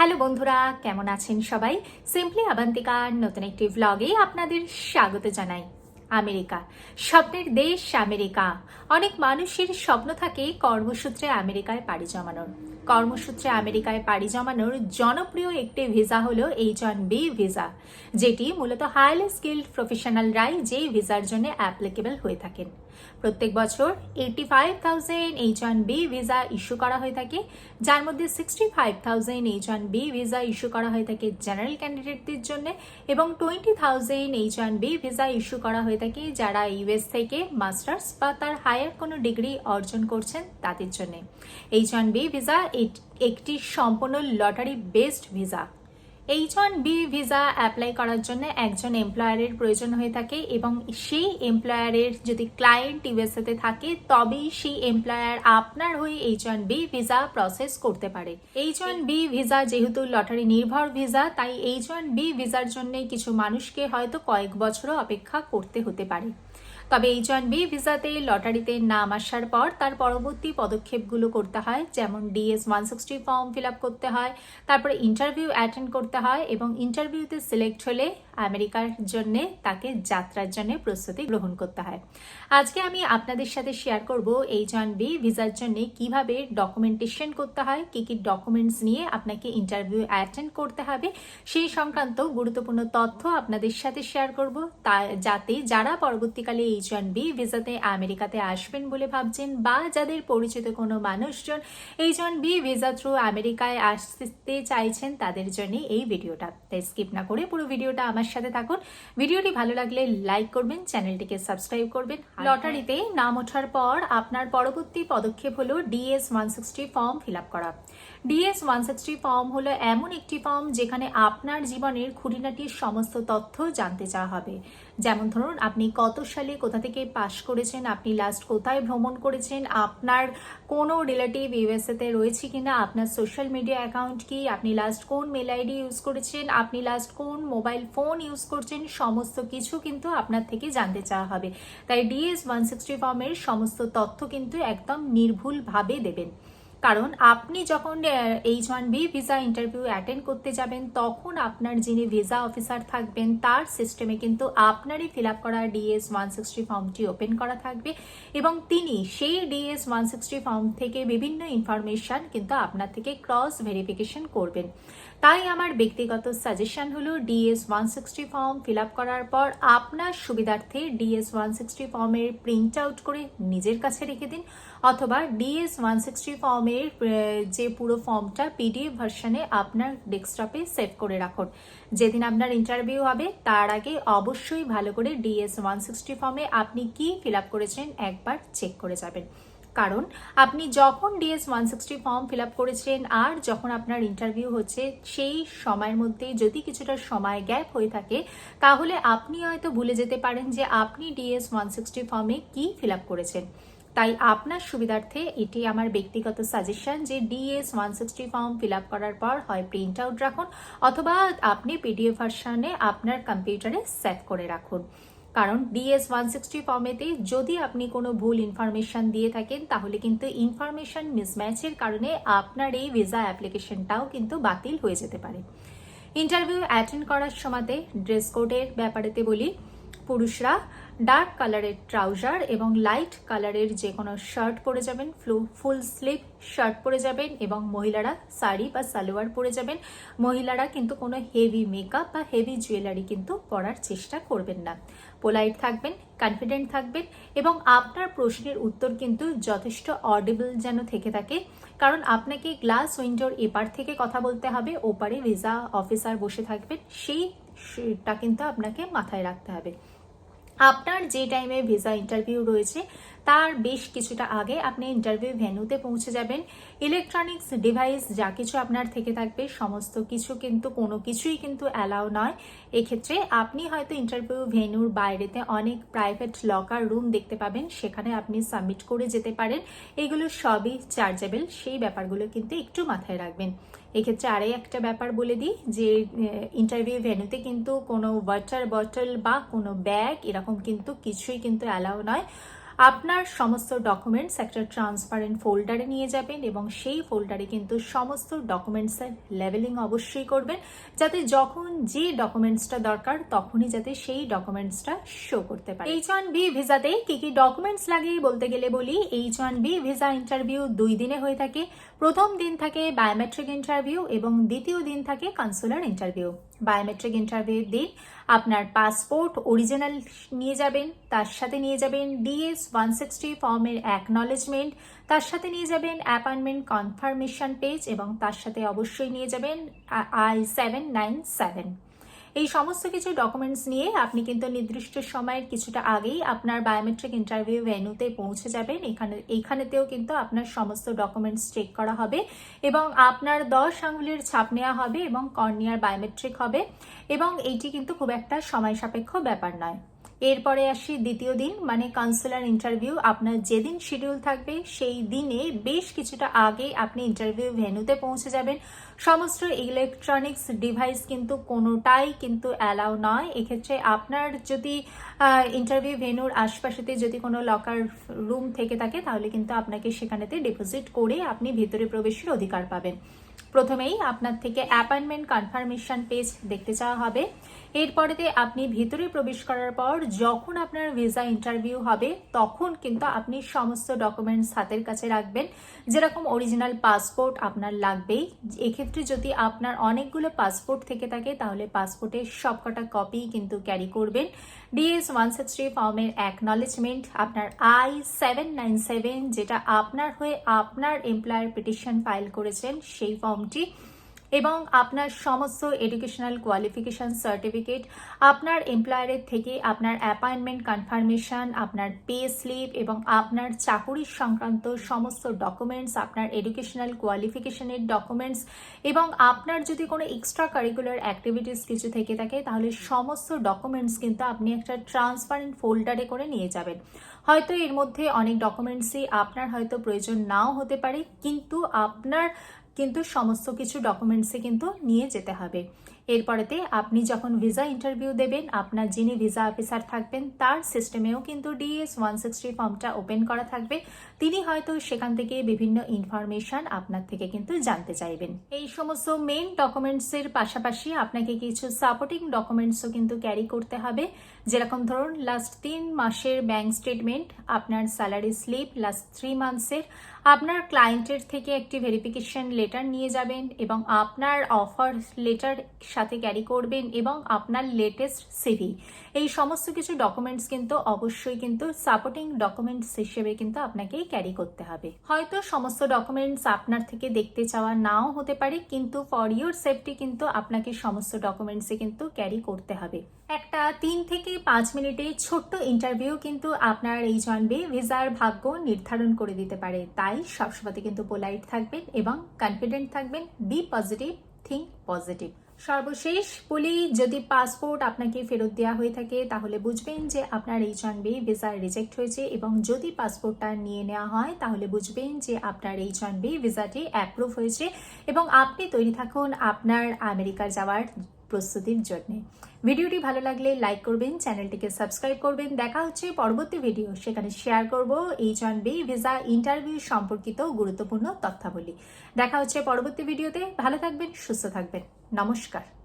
Hello বন্ধুরা, কেমন আছেন সবাই? সিম্পলি আবান্তিকার নতুন একটি ভ্লগে আপনাদের স্বাগত জানাই। আমেরিকা, স্বপ্নের দেশ আমেরিকা। অনেক মানুষের স্বপ্ন থাকে কর্মসূত্রে আমেরিকায় পাড়ি জমানোর। কর্মসূত্রে আমেরিকায় পাড়ি জমানোর জনপ্রিয় একটি ভিসা হলো এইচ ওয়ান বি ভিসা, যেটি মূলত হাইলি স্কিল্ড প্রফেশনালরাই যে ভিসার জন্য অ্যাপ্লিকেবল হয়ে থাকেন। প্রত্যেক বছর eighty five thousand H one B visa issue করা হয়ে থাকে, যার মধ্যে sixty five thousand H one B visa issue করা হয়ে থাকে জেনারেল ক্যান্ডিডেটদের জন্য এবং twenty thousand H one B visa issue করা হয়ে থাকে যারা ইউএস থেকে মাস্টার্স বা তার হায়ার কোনো ডিগ্রি অর্জন করছেন তাদের জন্য। এইচ ওয়ান বি ভিসা একটি সম্পূর্ণ lottery based visa H one B visa apply করার জন্য একজন এমপ্লয়ারের প্রয়োজন হয়ে থাকে এবং সেই এমপ্লয়ারের যদি ক্লায়েন্ট ইউএসএতে থাকে, তবেই সেই এমপ্লয়ার আপনার হয়ে H one B visa process করতে পারে। এইচ ওয়ান বি ভিসা যেহেতু লটারি নির্ভর ভিসা তাই এইচ ওয়ান বি ভিসার জন্য কিছু মানুষকে হয়তো কয়েক বছরও অপেক্ষা করতে হতে পারে। তবে এইচ ওয়ান বি ভিসাতে লটারিতে নাম আসার পর তার পরবর্তী পদক্ষেপগুলো করতে হয়, যেমন DS one sixty form fill up করতে হয়, তারপরে ইন্টারভিউ অ্যাটেন্ড করতে হয় এবং ইন্টারভিউতে সিলেক্ট হলে আমেরিকার জন্য, তাকে যাত্রার জন্য প্রস্তুতি গ্রহণ করতে হয়। আজকে আমি আপনাদের সাথে শেয়ার করব এইচ ওয়ান বি ভিসার জন্য কীভাবে ডকুমেন্টেশন করতে হয়, কি কি ডকুমেন্টস নিয়ে আপনাকে ইন্টারভিউ অ্যাটেন্ড করতে হবে, সেই সংক্রান্ত গুরুত্বপূর্ণ তথ্য আপনাদের সাথে শেয়ার করব। তা, যাতে যারা পরবর্তীকালে এইচ ওয়ান বি ভিসাতে আমেরিকাতে আসবেন বলে ভাবছেন বা যাদের পরিচিত কোনো মানুষজন H one B visa through আমেরিকায় আসতে চাইছেন তাদের জন্য এই ভিডিওটা। তাই স্কিপ না করে পুরো ভিডিওটা আমার সাথে থাকুন। ভিডিওটি ভালো লাগলে লাইক করবেন, চ্যানেলটিকে সাবস্ক্রাইব করবেন। লটারিতে নাম ওঠার পর আপনার পরবর্তী পদক্ষেপ হলো DS one sixty form fill up করা। ডিএস ওয়ান সিক্সটি ফর্ম হলো এমন একটি ফর্ম যেখানে আপনার জীবনের খুঁটিনাটির সমস্ত তথ্য জানতে চাওয়া হবে। যেমন ধরুন, আপনি কত সালে কোথা থেকে পাশ করেছেন, আপনি লাস্ট কোথায় ভ্রমণ করেছেন, আপনার কোনো রিলেটিভ ইউএসএতে রয়েছে কিনা, আপনার সোশ্যাল মিডিয়া অ্যাকাউন্ট কি, আপনি লাস্ট কোন মেল আইডি ইউজ করেছেন, আপনি লাস্ট কোন মোবাইল ফোন ইউজ করছেন, সমস্ত কিছু কিন্তু আপনার থেকে জানতে চাওয়া হবে। তাই ডিএস ওয়ান সিক্সটি ফর্মের সমস্ত তথ্য কিন্তু একদম নির্ভুলভাবে দেবেন। কারণ আপনি যখন H one B visa interview attend করতে যাবেন, তখন আপনার যিনি ভিসা অফিসার থাকবেন, তার সিস্টেমে কিন্তু আপনারই ফিল আপ করা ডিএস ওয়ান সিক্সটি ফর্মটি ওপেন করা থাকবে এবং তিনি সেই ডিএস ওয়ান সিক্সটি ফর্ম থেকে বিভিন্ন ইনফরমেশন কিন্তু আপনার থেকে ক্রস ভেরিফিকেশন করবেন। তাই আমার ব্যক্তিগত সাজেশন হলো DS one sixty form fill up করার পর আপনার সুবিধার্থে ডিএস ওয়ান সিক্সটি ফর্মের প্রিন্ট আউট করে নিজের কাছে রেখে দিন। অথবা ডিএস ওয়ান সিক্সটি ফর্মের যে পুরো ফর্মটা পিডিএফ ভার্সনে আপনার ডেস্কটপে সেভ করে রাখুন। যেদিন আপনার ইন্টারভিউ হবে, তার আগে অবশ্যই ভালো করে ডিএস ওয়ান সিক্সটি ফর্মে আপনি কি ফিল আপ করেছেন একবার চেক করে যাবেন। কারণ আপনি যখন DS one sixty form fill up করেছেন আর যখন আপনার ইন্টারভিউ হচ্ছে, সেই সময়ের মধ্যে যদি কিছুটা সময় গ্যাপ হয়ে থাকে, তাহলে আপনি হয়তো ভুলে যেতে পারেন যে আপনি ডিএস ওয়ান সিক্সটি ফর্মে কি ফিল আপ করেছেন। তাই আপনার সুবিধার্থে এটি আমার ব্যক্তিগত সাজেশন যে DS one sixty form fill up করার পর হয় প্রিন্ট আউট রাখুন, অথবা আপনি পিডিএফ ভার্সানে আপনার কম্পিউটারে সেভ করে রাখুন। কারণ ডিএস ওয়ান সিক্সটি ফর্মেতে যদি আপনি কোনো ভুল ইনফরমেশন দিয়ে থাকেন, তাহলে কিন্তু ইনফরমেশন মিসম্যাচের কারণে আপনার এই ভিসা অ্যাপ্লিকেশনটাও কিন্তু বাতিল হয়ে যেতে পারে। ইন্টারভিউ অ্যাটেন্ড করার সময়তে ড্রেস কোডের ব্যাপারেতে বলি, পুরুষরা ডার্ক কালারের ট্রাউজার এবং লাইট কালারের যে কোনো শার্ট পরে যাবেন, ফ্লু, ফুল স্লিভ শার্ট পরে যাবেন এবং মহিলারা শাড়ি বা সালোয়ার পরে যাবেন। মহিলারা কিন্তু কোনো হেভি মেকআপ বা হেভি জুয়েলারি কিন্তু পরার চেষ্টা করবেন না। পোলাইট থাকবেন, কনফিডেন্ট থাকবেন এবং আপনার প্রশ্নের উত্তর কিন্তু যথেষ্ট অডিবল যেন থেকে থাকে। কারণ আপনাকে গ্লাস উইন্ডোর এপার থেকে কথা বলতে হবে, ওপারে ভিসা অফিসার বসে থাকবেন সেইটা কিন্তু আপনাকে মাথায় রাখতে হবে। আপনার যে টাইমে ভিসা ইন্টারভিউ রয়েছে তার বেশ কিছুটা আগে আপনি ইন্টারভিউ ভেন্যুতে পৌঁছে যাবেন। ইলেকট্রনিক্স ডিভাইস যা কিছু আপনার থেকে থাকবে, সমস্ত কিছু কিন্তু, কোনো কিছুই কিন্তু অ্যালাউ নয়। এক্ষেত্রে আপনি হয়তো ইন্টারভিউ ভেন্যুর বাইরেতে অনেক প্রাইভেট লকার রুম দেখতে পাবেন, সেখানে আপনি সাবমিট করে যেতে পারেন। এগুলো সবই চার্জেবল সেই ব্যাপারগুলো কিন্তু একটু মাথায় রাখবেন। এক্ষেত্রে আরেক একটা ব্যাপার বলে দিই যে ইন্টারভিউ ভেন্যুতে কিন্তু কোনো ওয়াটার বটল বা কোনো ব্যাগ এরকম কিন্তু কিছুই কিন্তু অ্যালাউ নয়। আপনার সমস্ত ডকুমেন্টস একটা ট্রান্সপারেন্ট ফোল্ডারে নিয়ে যাবেন এবং সেই ফোল্ডারে কিন্তু সমস্ত ডকুমেন্টসের লেভেলিং অবশ্যই করবেন যাতে যখন যে ডকুমেন্টসটা দরকার তখনই যাতে সেই ডকুমেন্টসটা শো করতে পারে। এইচ ওয়ান বি ভিসাতে কি কি ডকুমেন্টস লাগে বলতে গেলে বলি H one B visa interview দুই দিনে হয়ে থাকে প্রথম দিন থাকে বায়োমেট্রিক ইন্টারভিউ এবং দ্বিতীয় দিন থাকে কনসুলার ইন্টারভিউ বায়োমেট্রিক ইন্টারভিউ দিন আপনার পাসপোর্ট অরিজিনাল নিয়ে যাবেন, তার সাথে নিয়ে যাবেন ডিএস ওয়ান সিক্সটি ফর্মের অ্যাকনলেজমেন্ট তার সাথে নিয়ে যাবেন অ্যাপয়েন্টমেন্ট কনফার্মেশন পেজ এবং তার সাথে অবশ্যই নিয়ে যাবেন আই সেভেন নাইন সেভেন এই সমস্ত কিছু ডকুমেন্টস নিয়ে আপনি কিন্তু নির্দিষ্ট সময়ের কিছুটা আগেই আপনার বায়োমেট্রিক ইন্টারভিউ ভেন্যুতে পৌঁছে যাবেন। এখানে, এইখানেতেও কিন্তু আপনার সমস্ত ডকুমেন্টস চেক করা হবে এবং আপনার দশ আঙুলের ছাপ নেওয়া হবে এবং কর্নিয়ার বায়োমেট্রিক হবে এবং এইটি কিন্তু খুব একটা সময় সাপেক্ষ ব্যাপার নয়। এরপরে আসি দ্বিতীয় দিন মানে কাউন্সিলার ইন্টারভিউ আপনার যেদিন শিডিউল থাকবে, সেই দিনে বেশ কিছুটা আগে আপনি ইন্টারভিউ ভেন্যুতে পৌঁছে যাবেন। সমস্ত ইলেকট্রনিক্স ডিভাইস কিন্তু কোনোটাই কিন্তু অ্যালাউ নয়। এক্ষেত্রে আপনার যদি ইন্টারভিউ ভেন্যুর আশপাশেতে যদি কোনো লকার রুম থেকে থাকে, তাহলে কিন্তু আপনাকে সেখানেতে ডিপোজিট করে আপনি ভিতরে প্রবেশের অধিকার পাবেন। প্রথমেই আপনার থেকে অ্যাপয়েন্টমেন্ট কনফার্মেশন পেজ দেখতে চাওয়া হবে। এরপরেতে আপনি ভিতরে প্রবেশ করার পর যখন আপনার ভিসা ইন্টারভিউ হবে, তখন কিন্তু আপনি সমস্ত ডকুমেন্টস হাতের কাছে রাখবেন। যেরকম অরিজিনাল পাসপোর্ট আপনার লাগবেই। এক্ষেত্রে যদি আপনার অনেকগুলো পাসপোর্ট থেকে থাকে, তাহলে পাসপোর্টের সবকটা কপি কিন্তু ক্যারি করবেন। ডিএস ওয়ান সিক্স থ্রি ফর্মের অ্যাকনলেজমেন্ট আপনার আই সেভেন নাইন সেভেন যেটা আপনার হয়ে আপনার এমপ্লয়ার পিটিশন ফাইল করেছেন, সেই ফর্মটি এবং আপনার সমস্ত এডুকেশনাল কোয়ালিফিকেশন সার্টিফিকেট আপনার এমপ্লয়ারের থেকে আপনার অ্যাপয়েন্টমেন্ট কনফার্মেশন আপনার পে স্লিপ এবং আপনার চাকুরির সংক্রান্ত সমস্ত ডকুমেন্টস আপনার এডুকেশনাল কোয়ালিফিকেশানের ডকুমেন্টস এবং আপনার যদি কোনো এক্সট্রা কারিকুলার অ্যাক্টিভিটিস কিছু থেকে থাকে, তাহলে সমস্ত ডকুমেন্টস কিন্তু আপনি একটা ট্রান্সপারেন্ট ফোল্ডারে করে নিয়ে যাবেন। হয়তো এর মধ্যে অনেক ডকুমেন্টসই আপনার হয়তো প্রয়োজন নাও হতে পারে, কিন্তু আপনার কিন্তু সমস্ত কিছু ডকুমেন্টসে কিন্তু নিয়ে যেতে হবে। এরপরেতে আপনি যখন ভিসা ইন্টারভিউ দেবেন, আপনার যিনি ভিসা অফিসার থাকবেন, তার সিস্টেমেও কিন্তু ডিএস ওয়ান সিক্সটি ফর্মটা ওপেন করা থাকবে। তিনি হয়তো সেখান থেকে বিভিন্ন ইনফরমেশন আপনার থেকে কিন্তু জানতে চাইবেন। এই সমস্ত মেন ডকুমেন্টসের পাশাপাশি আপনাকে কিছু সাপোর্টিং ডকুমেন্টসও কিন্তু ক্যারি করতে হবে। যেরকম ধরুন লাস্ট তিন মাসের ব্যাংক স্টেটমেন্ট আপনার স্যালারি স্লিপ লাস্ট থ্রি মান্থসের আপনার ক্লায়েন্টের থেকে একটি ভেরিফিকেশন লেটার নিয়ে যাবেন এবং আপনার অফার লেটার সাথে ক্যারি করবেন এবং আপনার লেটেস্ট সিভি এই সমস্ত কিছু ডকুমেন্টস কিন্তু অবশ্যই কিন্তু সাপোর্টিং ডকুমেন্টস হিসেবে কিন্তু আপনাকে ক্যারি করতে হবে। হয়তো সমস্ত ডকুমেন্টস আপনার থেকে দেখতে চাওয়া নাও হতে পারে, কিন্তু ফর ইউর সেফটি কিন্তু আপনাকে সমস্ত ডকুমেন্টসে কিন্তু ক্যারি করতে হবে। একটা তিন থেকে পাঁচ মিনিটে ছোট্ট ইন্টারভিউ কিন্তু আপনার এই জানবে ভিসার ভাগ্য নির্ধারণ করে দিতে পারে। তাই সবসময় কিন্তু পোলাইট থাকবেন এবং কনফিডেন্ট থাকবেন। বি পজিটিভ থিঙ্ক পজিটিভ সর্বশেষ বলি, যদি পাসপোর্ট আপনাকে ফেরত দেওয়া হয়ে থাকে, তাহলে বুঝবেন যে আপনার H one B visa reject হয়েছে এবং যদি পাসপোর্টটা নিয়ে নেওয়া হয়, তাহলে বুঝবেন যে আপনার এইচ ওয়ান বি ভিসাটি অ্যাপ্রুভ হয়েছে এবং আপনি তৈরি থাকুন আপনার আমেরিকা যাওয়ার প্রস্তুতির জন্য। ভিডিওটি ভালো লাগলে লাইক করবেন, চ্যানেলটিকে সাবস্ক্রাইব করবেন। দেখা হচ্ছে পরবর্তী ভিডিও সেখানে শেয়ার করব H one B visa interview সম্পর্কিত গুরুত্বপূর্ণ তথ্যাবলী। দেখা হচ্ছে পরবর্তী ভিডিওতে ভালো থাকবেন, সুস্থ থাকবেন। নমস্কার।